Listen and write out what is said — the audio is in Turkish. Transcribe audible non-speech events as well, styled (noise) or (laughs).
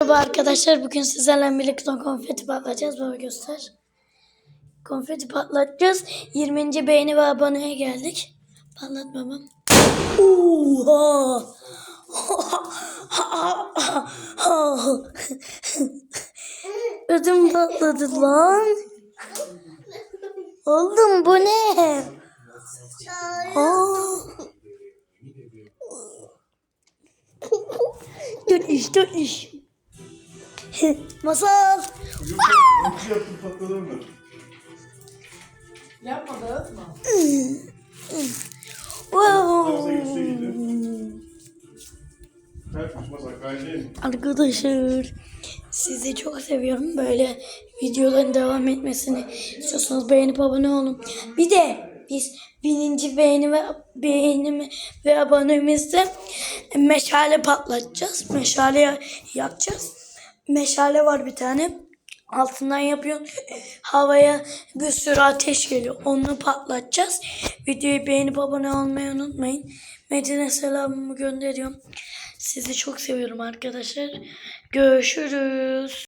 Merhaba arkadaşlar. Bugün sizlerle birlikte konfeti patlatacağız. Baba göster. Konfeti patlatacağız. 20. beğeni ve aboneye geldik. Patlat babam. Oha! (laughs) Ödüm patladı lan. Oğlum bu ne? Aa. Dur iş dur iş. (laughs) Masal. Nasıl yaptın patladı mı? Yapma dağıtma. (laughs) Arkadaşlar sizi çok seviyorum. Böyle videoların devam etmesini istiyorsanız beğenip abone olun. Bir de biz bininci beğeni ve beğenimi ve abonemizde meşale patlatacağız. Meşale yakacağız. Meşale var bir tane. Altından yapıyorsun. Havaya bir sürü ateş geliyor. Onu patlatacağız. Videoyu beğenip abone olmayı unutmayın. Medine selamımı gönderiyorum. Sizi çok seviyorum arkadaşlar. Görüşürüz.